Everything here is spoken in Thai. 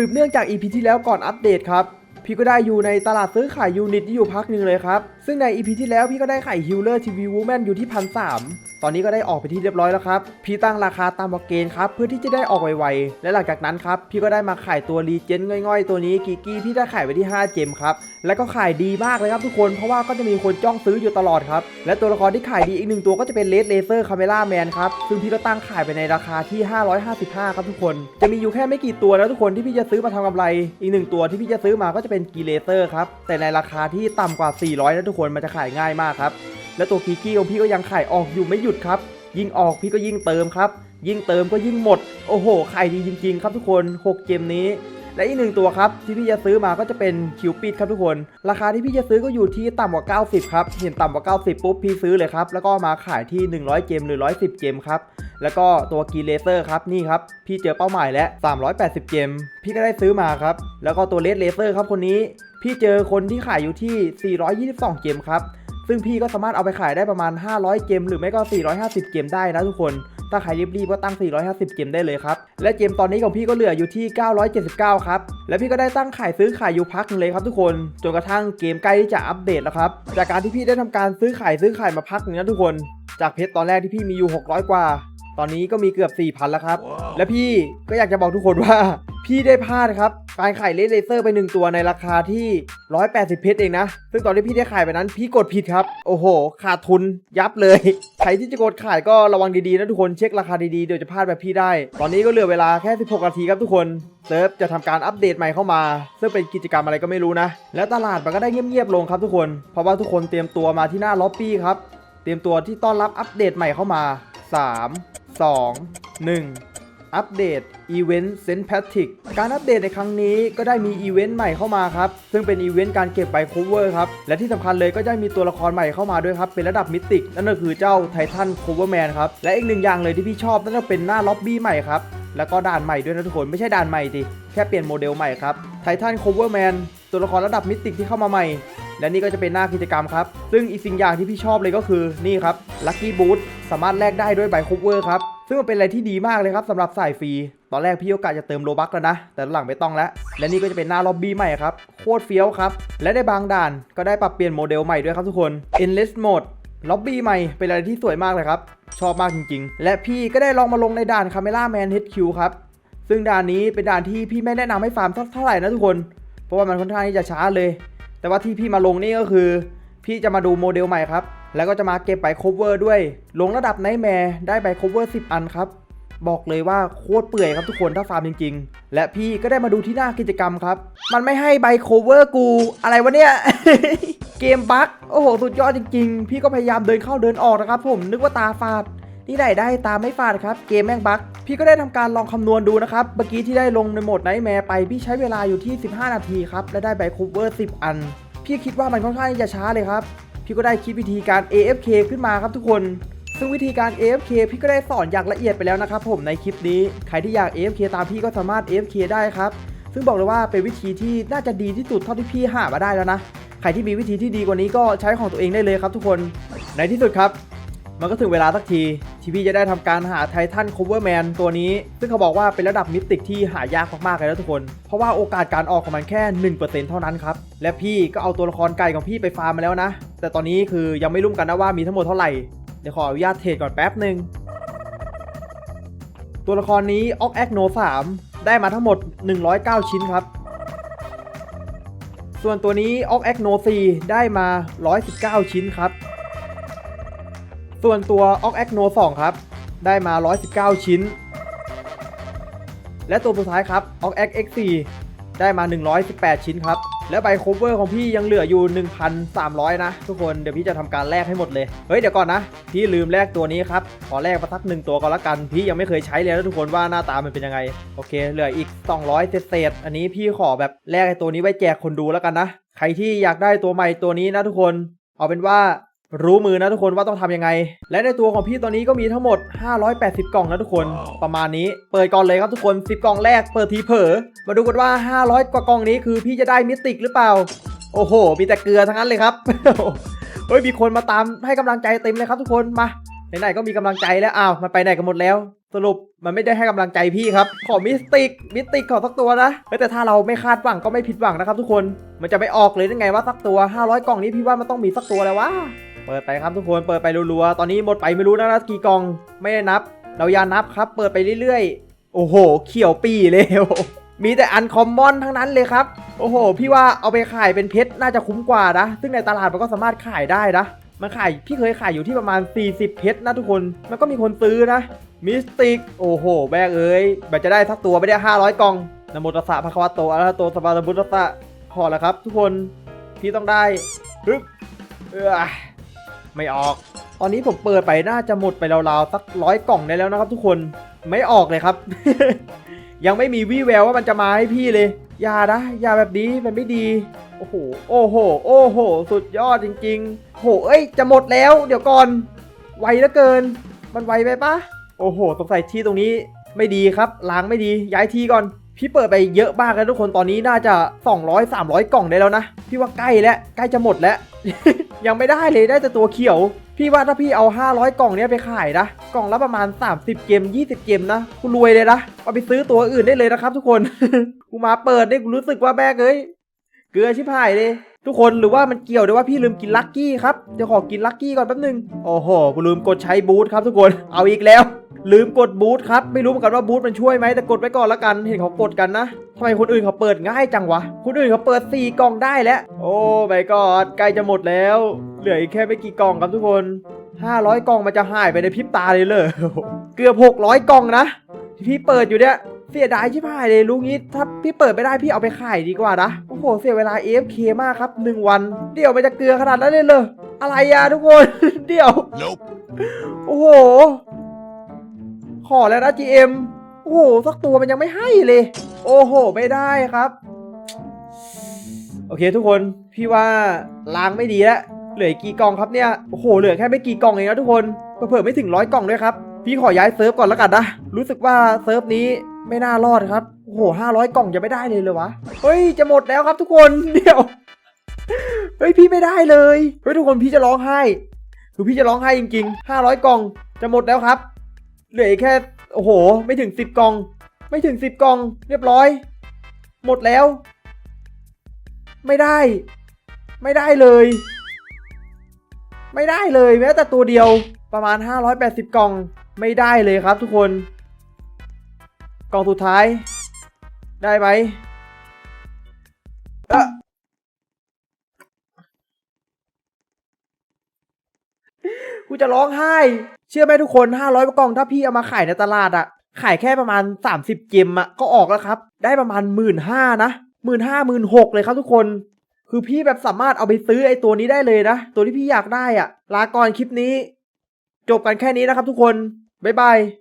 สืบเนื่องจาก EP ที่แล้วก่อนอัปเดตครับ พี่ก็ได้อยู่ในตลาดซื้อขายยูนิตอยู่พักหนึ่งเลยครับ ซึ่งใน EP ที่แล้วพี่ก็ได้ไขายฮิลเลอร์ทีวีวูแมนอยู่ที่พันสตอนนี้ก็ได้ออกไปที่เรียบร้อยแล้วครับ พี่ตั้งราคาตามบอกเกณฑ์ครับ เพื่อที่จะได้ออกไวๆ และหลังจากนั้นครับ พี่ก็ได้มาขายตัวรีเจนง่อยๆ ตัวนี้กิกกี้พี่ได้ขายไปที่ 5 เจมครับ แล้วก็ขายดีมากเลยครับทุกคน เพราะว่าก็จะมีคนจ้องซื้ออยู่ตลอดครับ และตัวละครที่ขายดีอีกหนึ่งตัวก็จะเป็นเลดเลเซอร์คาเมล่าแมนครับ ซึ่งพี่ก็ตั้งขายไปในราคาที่ 555 ครับทุกคน จะมีอยู่แค่ไม่กี่ตัวนะทุกคนที่พี่จะซื้อมาทำกำไร อีกหนึ่งตัวที่พี่จะซื้อมาก็จะเป็นกีเลเซอร์ครับ แต่ในราคาที่ต่ำกว่า 400นะทุกคนมันจะขายง่ายมากครับ และตัวกิกกี้ของพี่ก็ยังขายออกอยู่ไม่หยุดครับ ยิ่งออกพี่ก็ยิ่งเติมครับ ยิ่งเติมก็ยิ่งหมด โอ้โหขายดีจริง ๆ ครับทุกคน 6 เกมนี้ และอีกหนึ่งตัวครับที่พี่จะซื้อมาก็จะเป็นคิวปิดครับทุกคน ราคาที่พี่จะซื้อก็อยู่ที่ต่ำกว่า 90 ครับ เห็นต่ำกว่า 90 ปุ๊บพี่ซื้อเลยครับ แล้วก็มาขายที่ 100 เกมหรือ 110 เกมครับ แล้วก็ตัวกีเลเซอร์ครับนี่ครับพี่เจอเป้าหมายแล้ว 380เกมพี่ก็ได้ซื้อมาครับ แล้วก็ตัวเลดเลเซอร์ครับคนนี้พี่เจอคนที่ขายอยู่ที่ 422เกมครับซึ่งพี่ก็สามารถเอาไปขายได้ประมาณ 500เกมหรือไม่ก็ 450เกมได้นะทุกคน ถ้าใครรีบๆก็ตั้ง 450เกมได้เลยครับ และเกมตอนนี้ของพี่ก็เหลืออยู่ที่ 979 ครับ และพี่ก็ได้ตั้งขายซื้อขายอยู่พักหนึงเลยครับทุกคน จนกระทั่งเกมใกล้ที่จะอัปเดตแล้วครับ จากการที่พี่ได้ทำการซื้อขายซื้อขายมาพักนึงนะทุกคน จากเพชรตอนแรกที่พี่มีอยู่ 600 กว่า ตอนนี้ก็มีเกือบ 4,000 แล้วครับและพี่ก็อยากจะบอกทุกคนว่า พี่ได้พลาดครับ การขายเลสเลเซอร์ไปหนึ่งตัวในราคาที่ 180 เพชรเองนะ ซึ่งตอนที่พี่ได้ขายไปนั้นพี่กดผิดครับ โอ้โห ขาดทุนยับเลย ใครที่จะกดขายก็ระวังดีๆนะทุกคนเช็คราคาดีๆเดี๋ยวจะพลาดแบบพี่ได้ ตอนนี้ก็เหลือเวลาแค่ 16 นาทีครับทุกคนเซิร์ฟจะทำการอัปเดตใหม่เข้ามา ซึ่งเป็นกิจกรรมอะไรก็ไม่รู้นะ แล้วตลาดมันก็ได้เงียบๆลงครับทุกคน เพราะว่าทุกคนเตรียมตัวมาที่หน้าล็อบบี้ครับ เตรียมตัวที่ต้อนรับอัปเดตใหม่เข้ามา 3 2 1 อัปเดตอีเวนต์เซนแพทริกการอัปเดตในครั้งนี้ก็ได้มีอีเวนต์ใหม่เข้ามาครับ ซึ่งเป็นอีเวนต์การเก็บใบโคเวอร์ครับ และที่สำคัญเลยก็ได้มีตัวละครใหม่เข้ามาด้วยครับ เป็นระดับมิติก นั่นก็คือเจ้าไททันโคเวอร์แมนครับ และอีกหนึ่งอย่างเลยที่พี่ชอบนั่นก็เป็นหน้าล็อบบี้ใหม่ครับ แล้วก็ด่านใหม่ด้วยนะทุกคนไม่ใช่ด่านใหม่ดิแค่เปลี่ยนโมเดลใหม่ครับไททันโคเวอร์แมนตัวละครระดับมิติกที่เข้ามาใหม่ และนี่ก็จะเป็นหน้ากิจกรรมครับ ซึ่งอีกสิ่งอย่างที่พี่ชอบเลยก็คือนี่ครับลัคกี้บูทสามารถแลกได้ด้วยใบคูเวอร์ครับซึ่งมันเป็นอะไรที่ดีมากเลยครับสำหรับสายฟรี ตอนแรกพี่โอกาสจะเติมโลบักแล้วนะ แต่หลังไม่ต้องแล้ว และนี่ก็จะเป็นหน้าล็อบบี้ใหม่ครับ โคตรเฟี้ยวครับ และในบางด่านก็ได้ปรับเปลี่ยนโมเดลใหม่ด้วยครับทุกคน Endless Mode ล็อบบี้ใหม่เป็นอะไรที่สวยมากเลยครับ ชอบมากจริงๆ และพี่ก็ได้ลองมาลงในด่าน Camera Man HQ ครับ ซึ่งด่านนี้เป็นด่านที่พี่ไม่แนะนำให้ฟาร์มเท่าไหร่นะทุกคน เพราะว่ามันค่อนข้างที่จะช้าเลย แต่ว่าที่พี่มาลงนี่ก็คือ พี่จะมาดูโมเดลใหม่ครับ แล้วก็จะมาเก็บใบโคเวอร์ด้วย ลงระดับไนท์แมร์ได้ใบโคเวอร์10 อันครับ บอกเลยว่าโคตรเปื่อยครับทุกคนถ้าฟาร์มจริง ๆ และพี่ก็ได้มาดูที่หน้ากิจกรรมครับ มันไม่ให้ใบโคเวอร์กู อะไรวะเนี่ย เกมบั๊กโอ้โห สุดยอดจริง ๆ พี่ก็พยายามเดินเข้าเดินออกนะครับ ผมนึกว่าตาฝาด ที่ไหนได้ตามไม่ฟาดครับเกมแม่งบั๊กพี่ก็ได้ทำการลองคำนวณดูนะครับเมื่อกี้ที่ได้ลงในโหมดไนท์แมร์ไปพี่ใช้เวลาอยู่ที่ 15 นาทีครับและได้ใบคูเวอร์ 10 อัน พี่คิดว่ามันค่อนข้างจะช้าเลยครับพี่ก็ได้คิดวิธีการ AFK ขึ้นมาครับทุกคนซึ่งวิธีการ AFK พี่ก็ได้สอนอย่างละเอียดไปแล้วนะครับผมในคลิปนี้ ใครที่อยาก AFK ตามพี่ก็สามารถ AFK ได้ครับ ซึ่งบอกเลยว่าเป็นวิธีที่น่าจะดีที่สุดเท่าที่พี่หามาได้แล้วนะ ใครที่มีวิธีที่ดีกว่านี้ก็ใช้ของตัวเองได้เลยครับทุกคน ในที่สุดครับ มันก็ถึงเวลาสักที ที่พี่จะได้ทำการหาไททันโคเวอร์แมนตัวนี้ ซึ่งเขาบอกว่าเป็นระดับมิติกที่หายากมากๆเลยนะทุกคน เพราะว่าโอกาสการออกของมันแค่ 1%เท่านั้นครับ และพี่ก็เอาตัวละครไก่ของพี่ไปฟาร์มมาแล้วนะ แต่ตอนนี้คือยังไม่รู้กันนะว่ามีทั้งหมดเท่าไหร่ เดี๋ยวขออนุญาตเทรดก่อนแป๊บหนึ่งตัวละครนี้ออกแอคโน3ได้มาทั้งหมด 109 ชิ้นครับ ส่วนตัวนี้ออกแอคโน4ได้มา 119 ชิ้นครับ ส่วนตัว o อกแอคโน2ครับ ได้มา 119 ชิ้น และตัวสุดท้ายครับ o อกแอค X4 ได้มา 118 ชิ้นครับ และใบโคเวอร์ของพี่ยังเหลืออยู่ 1,300 นะ ทุกคนเดี๋ยวพี่จะทำการแลกให้หมดเลย เฮ้ยเดี๋ยวก่อนนะ พี่ลืมแลกตัวนี้ครับ ขอแลกมาสักหนึ่งตัวก็แล้วกัน พี่ยังไม่เคยใช้เลยนะทุกคนว่าหน้าตามันเป็นยังไง โอเค เหลืออีก 200เศษอันนี้พี่ขอแบบแลกไอ้ตัวนี้ไว้แจกคนดูแล้วกันนะ ใครที่อยากได้ตัวใหม่ตัวนี้นะทุกคน เอาเป็นว่า รู้มือนะทุกคนว่าต้องทำยังไง และในตัวของพี่ตอนนี้ก็มีทั้งหมด 580 กล่องนะทุกคนประมาณนี้ เปิดก่อนเลยครับทุกคน 10 กล่องแรกเปิดทีเผลอมาดูกันว่า 500 กว่ากล่องนี้คือพี่จะได้มิติกหรือเปล่า โอ้โห มีแต่เกลือทั้งนั้นเลยครับเฮ้ยมีคนมาตามให้กำลังใจเต็มเลยครับทุกคนมาไหนๆก็มีกำลังใจแล้วอ้าวมันไปไหนกันหมดแล้ว สรุปมันไม่ได้ให้กำลังใจพี่ครับ ขอมิสติกมิสติกขอสักตัวนะเฮ้ยแต่ถ้าเราไม่คาดหวังก็ไม่ผิดหวังนะครับทุกคนมันจะไม่ออกเลยได้ไงว่าสักตัว 500 กล่องนี้พี่ว่ามันต้องมีสักตัวแล้ววะ เปิดไปครับทุกคนเปิดไปรัวๆ ตอนนี้หมดไปไม่รู้นะนะกี่กองไม่ได้นับ เราอย่านับครับ เปิดไปเรื่อยๆ โอ้โห เขียวปีเลยมีแต่อันคอมมอนทั้งนั้นเลยครับ โอ้โห พี่ว่าเอาไปขายเป็นเพชรน่าจะคุ้มกว่านะ ซึ่งในตลาดมันก็สามารถขายได้นะ มันขายพี่เคยขายอยู่ที่ประมาณ 40 เพชรนะทุกคน มันก็มีคนซื้อนะ มิสติก โอ้โห แบกเอ้ยแบบจะได้สักตัวไม่ได้ 500 กล่องนโมตัสสะภะคะวะโตอะระหะโตสัมมาสัมพุทธัสสะขอแล้วครับ ทุกคน พี่ต้องได้ฮึบเออ ไม่ออก ตอนนี้ผมเปิดไปน่าจะหมดไปราวๆสักร้อยกล่องได้แล้วนะครับ ทุกคนไม่ออกเลยครับ ยังไม่มีวี่แววว่ามันจะมาให้พี่เลยอย่านะอย่าแบบนี้มันไม่ดีโอ้โหโอ้โหโอ้โห สุดยอดจริงๆโหเอ้ยจะหมดแล้ว เดี๋ยวก่อน ไวเหลือเกิน มันไวไปปะโอ้โหสงสัยที่ตรงนี้ไม่ดีครับล้างไม่ดีย้ายที่ก่อน พี่เปิดไปเยอะมากแล้วทุกคนตอนนี้น่าจะ 200 300 กล่องได้แล้วนะ พี่ว่าใกล้แล้วใกล้จะหมดแล้ว ยังไม่ได้เลยได้แต่ตัวเขียว พี่ว่าถ้าพี่เอา 500 กล่องเนี้ยไปขายนะ กล่องละประมาณ 30 เกม 20 เกมนะกูรวยเลยนะเอาไปซื้อตัวอื่นได้เลยนะครับ ทุกคน กูมาเปิดนี่กูรู้สึกว่าแม่เอ้ยเกลือชิบหายเลย ทุกคนหรือว่ามันเกี่ยวด้วยว่าพี่ลืมกินลักกี้ครับเดี๋ยวขอกินลักกี้ก่อนแป๊บนึงโอ้โหกูลืมกดใช้บูทครับทุกคนเอาอีกแล้ว ลืมกดบูทครับไม่รู้เหมือนกันว่าบูทมันช่วยไหมแต่กดไว้ก่อนละกันเห็นเขากดกันนะ ทำไมคนอื่นเขาเปิดง่ายจังวะ คนอื่นเขาเปิด 4 กล่องได้แล้ว โอ้ไม่กอดใกล้จะหมดแล้ว เหลืออีกแค่ไม่กี่กล่องครับทุกคน 500 กล่องมันจะหายไปในพริบตาเลยเลยเกือบ 600 กล่องนะที่พี่เปิดอยู่เนี่ยเสียดายชิบหายเลยลุงนี้ถ้าพี่เปิดไม่ได้พี่เอาไปขายดีกว่านะ โอ้โห เสียเวลา AFK มากครับ 1 วัน เดี๋ยวมันจะเกลือขนาดนั้นเลยเลยอะไรอะทุกคน เดี๋ยว Nope. โอ้โห ขอแล้วนะ GM โอ้โหสักตัวมันยังไม่ให้เลย โอ้โห ไม่ได้ครับ โอเคทุกคนพี่ว่าล้างไม่ดีแล้วเหลือกี่กล่องครับเนี่ยโอ้โหเหลือแค่ไม่กี่กล่องเองนะทุกคนเผื่อไม่ถึงร้อยกล่องด้วยครับพี่ขอย้ายเซิร์ฟก่อนแล้วกันนะรู้สึกว่าเซิร์ฟนี้ไม่น่ารอดครับโอ้โหห้าร้อยกล่องจะไม่ได้เลยเลยวะเฮ้ยจะหมดแล้วครับทุกคนเดี๋ยวเฮ้ยพี่ไม่ได้เลยเฮ้ยทุกคนพี่จะร้องไห้คือพี่จะร้องไห้จริงๆ500กล่องจะหมดแล้วครับ เหลือแค่ โอ้โห ไม่ถึงสิบกล่อง ไม่ถึงสิบกล่อง เรียบร้อย หมดแล้ว ไม่ได้ ไม่ได้เลย ไม่ได้เลยแม้แต่ตัวเดียวประมาณ 580 กล่องไม่ได้เลยครับทุกคน กล่องสุดท้าย ได้ไหม กูจะร้องไห้ เชื่อไหมทุกคน 500กล่องถ้าพี่เอามาขายในตลาดอะขายแค่ประมาณ 30เกมอะก็ออกแล้วครับ ได้ประมาณ 1 5ื่นห้านะหมื่นห้าหมื่นหกเลยครับทุกคน คือพี่แบบสามารถเอาไปซื้อไอ้ตัวนี้ได้เลยนะ ตัวที่พี่อยากได้อะลาก่อนคลิปนี้ จบกันแค่นี้นะครับทุกคน บ๊ายบาย